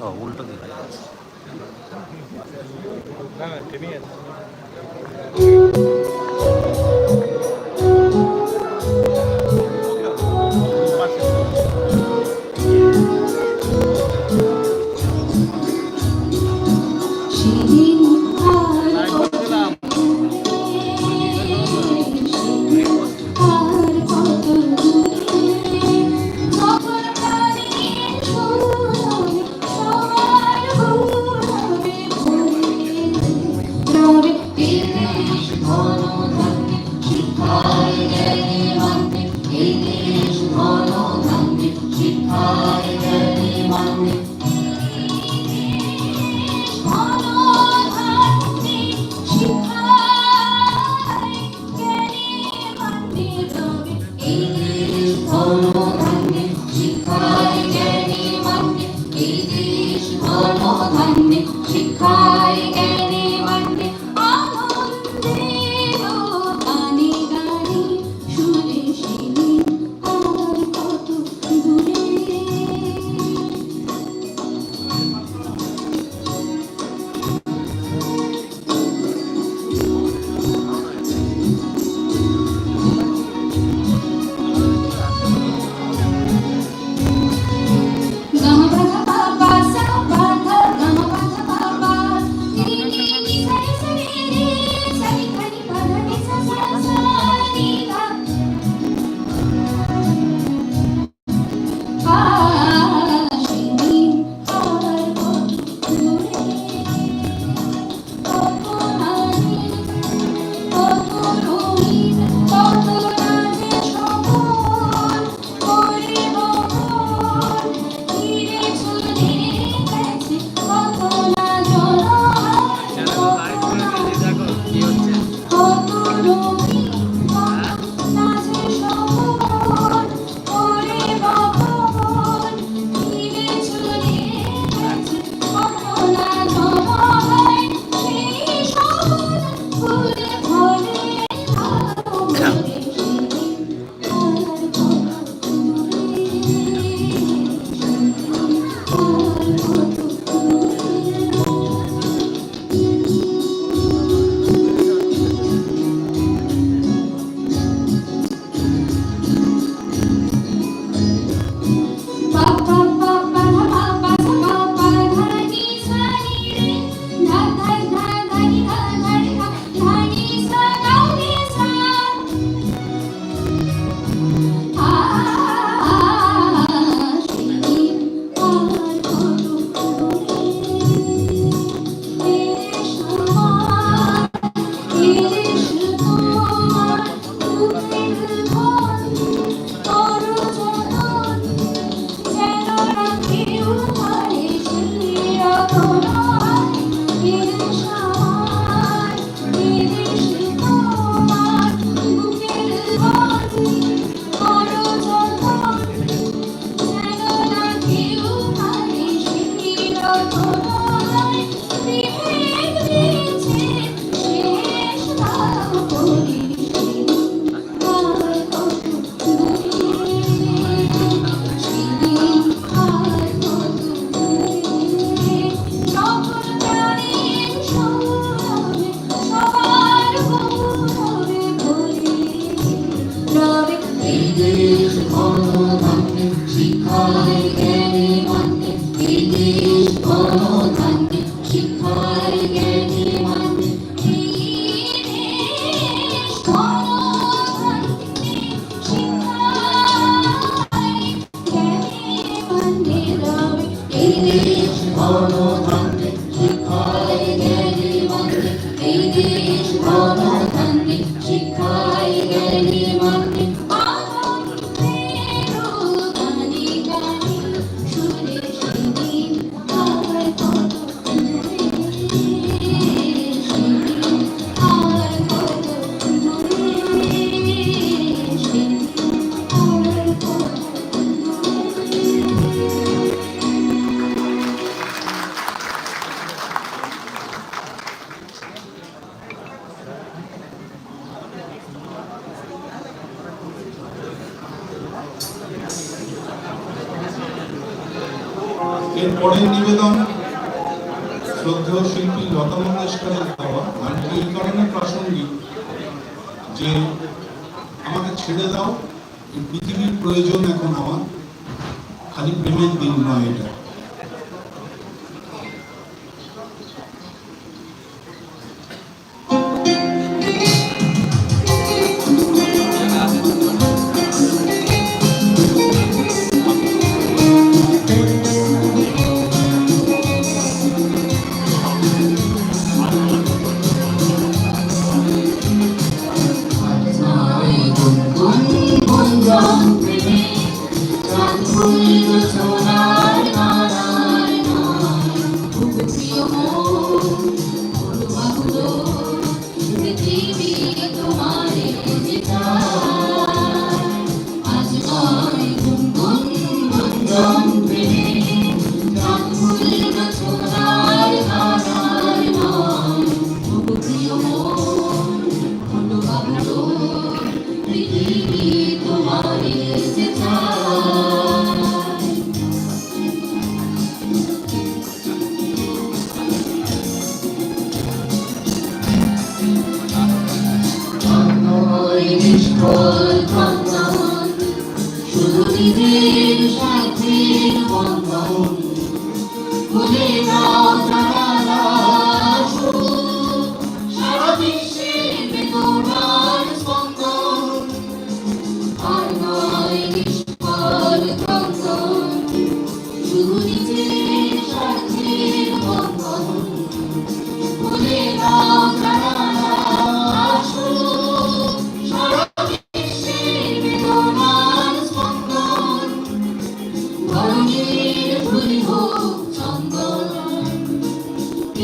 তো উল্টো দিকে না না Віри, Thank you. সাথী বন্ধন। খুলে দাও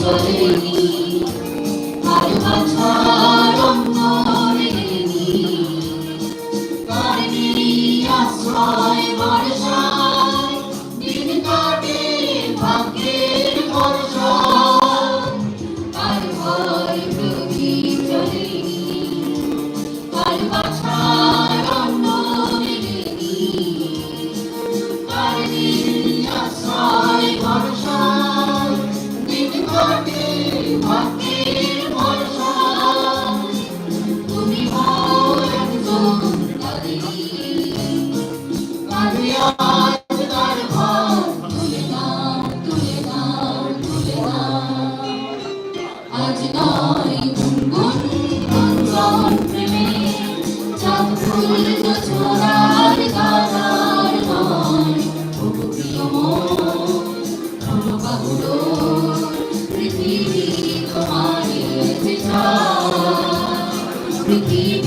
昨天 어?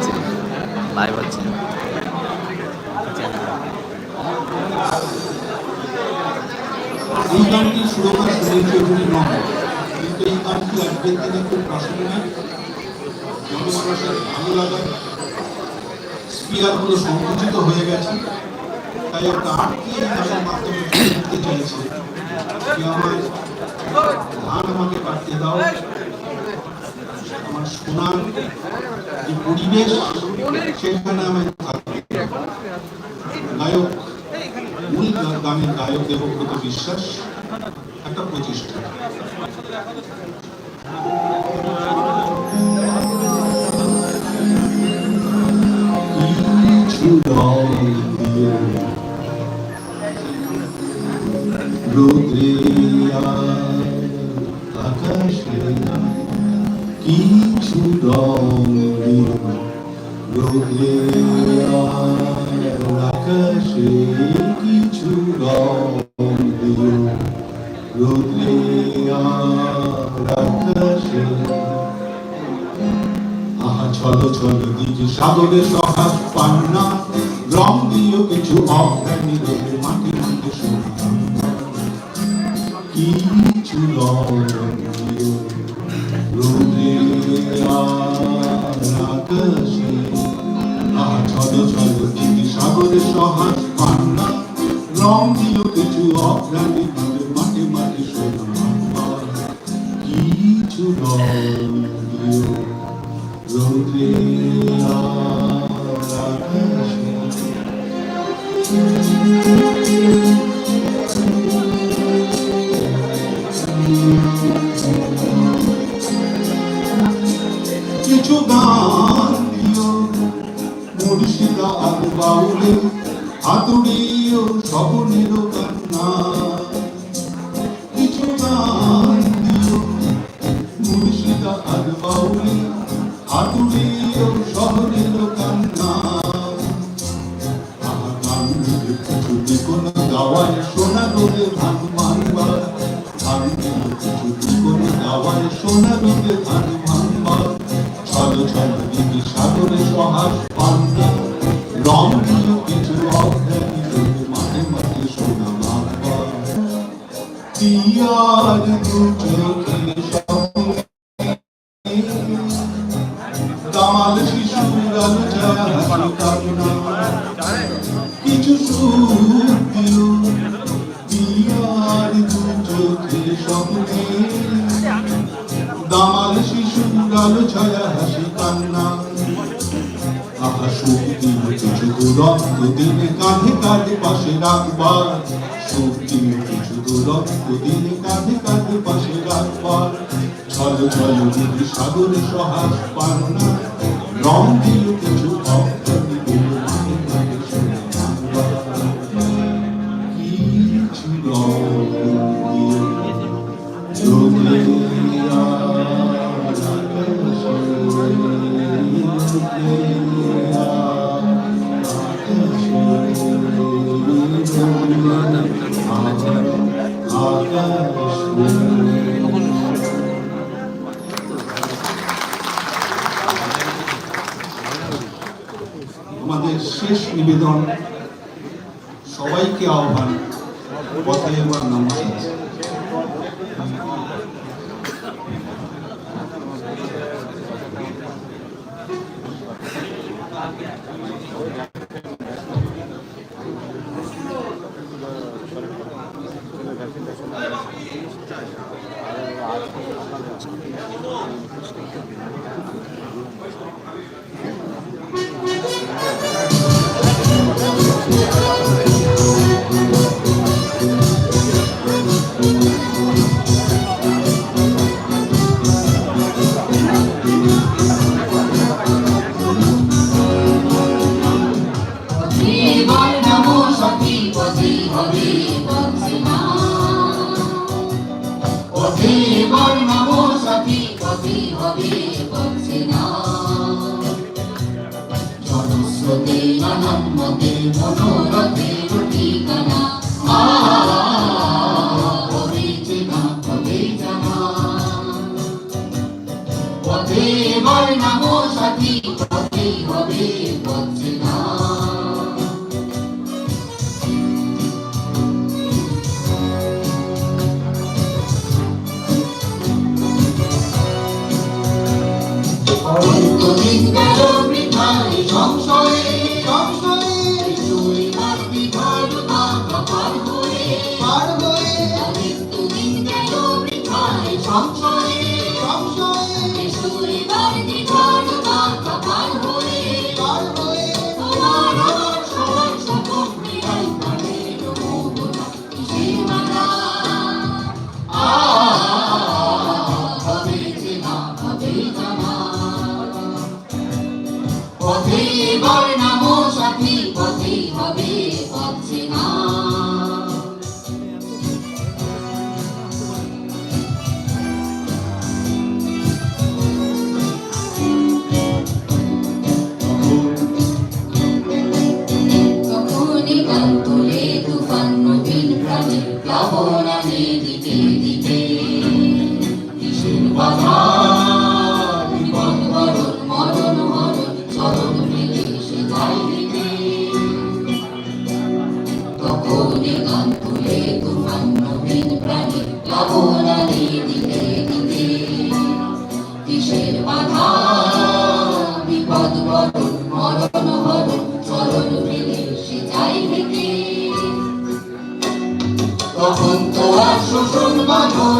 হচ্ছে লাইভ হচ্ছে এই গানটি সুরকার সুনীল চৌধুরী নয় ভালো লাগা, স্পিকারগুলো সংকুচিত হয়ে গেছে, তাই একটা আটকে মাধ্যমে করতে চাইছে। আমার ধান আমাকে কাটতে দাও। শোনার যে পরিবেশ, সেখানে আমি থাকি। গায়ক মূল গানের গায়ক দেবব্রত বিশ্বাস, একটা প্রতিষ্ঠা রুদ্রিয়া আকাশে কি রং দিও রোদ্রে আকাশে কিছু রং দিও রোদ্রে আকাশে আহা চলো চলো দিকে সাগরে সহাস পান্না কিছু অজ্ঞানী মাটি মাটি সোনা কিছু রং কিছু অজ্ঞানী দেবে মাটি মাটি সোনা কিছু রং গাওয়ায় সোনা রোদে ধান মানবার ধান দামাল শিশুর আলো ছায়া হাসি কান্না। আহা শক্তি কিছু দুরন্ত দিনে কাঁধে কাঁধে পাশে রাখবার। শক্তি কিছু দুরন্ত দিনে কাঁধে কাঁধে পাশে রাখবার। ছল ছল সাগরে সহাস পান্না, রং দিল কিছু নিবেদন। সবাইকে আহ্বান পথে এবার নমস্কার জীবন পতি বৃথায় সংশয়ে সংশয়ে কিছুই মাতৃ ধর্ম পার হয়ে পার হয়ে অনন্তদিন গেল বৃথায় সংশয়ে Shushun Banon.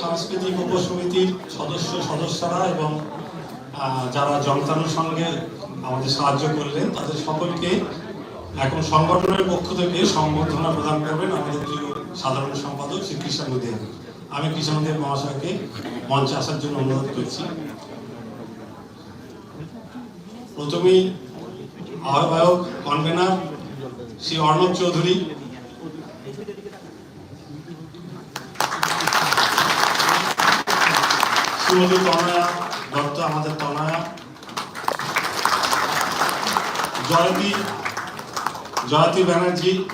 সাংস্কৃতিক উপসমিতির সদস্য, সদস্যরা এবং যারা জনতানুর সঙ্গে আমাদের সাহায্য করলেন, তাদের সকলকে এখন সংগঠনের পক্ষ থেকে সংবর্ধনা প্রদান করবেন আমাদের প্রিয় সাধারণ সম্পাদক শ্রী কৃষ্ণ দেব। আমি কৃষ্ণ দেব মহাশয়কে মঞ্চে আসার জন্য অনুরোধ করছি। প্রথমেই আহ্বায়ক, কনভেনার শ্রী অর্ণব চৌধুরী শ্রীমতী তনয়া, দত্ত আমাদের তনয়া। জয়তী জয়তী ব্যানার্জি।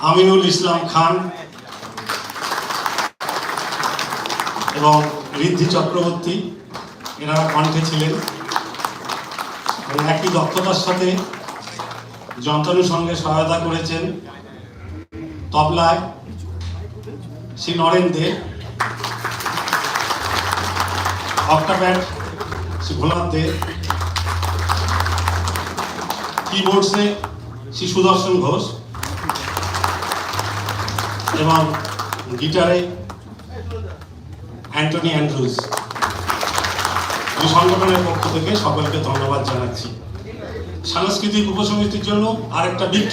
আমিনুল ইসলাম খান। এবং ঋদ্ধি চক্রবর্তী, এনারা কণ্ঠে ছিলেন। এবং একই দক্ষতার সাথে যন্ত্রানুর সঙ্গে সহায়তা করেছেন তবলায়। শ্রী নরেন দে অক্টাপ্যাড শ্রী ভোলার দে কিবোর্ডসে শ্রী সুদর্শন ঘোষ, এবং গিটারে অ্যান্টনি অ্যান্ড্রুজ। সংগঠনের পক্ষ থেকে সকলকে ধন্যবাদ জানাচ্ছি। সাংস্কৃতিক উপসমিতির জন্য আরেকটা বিগ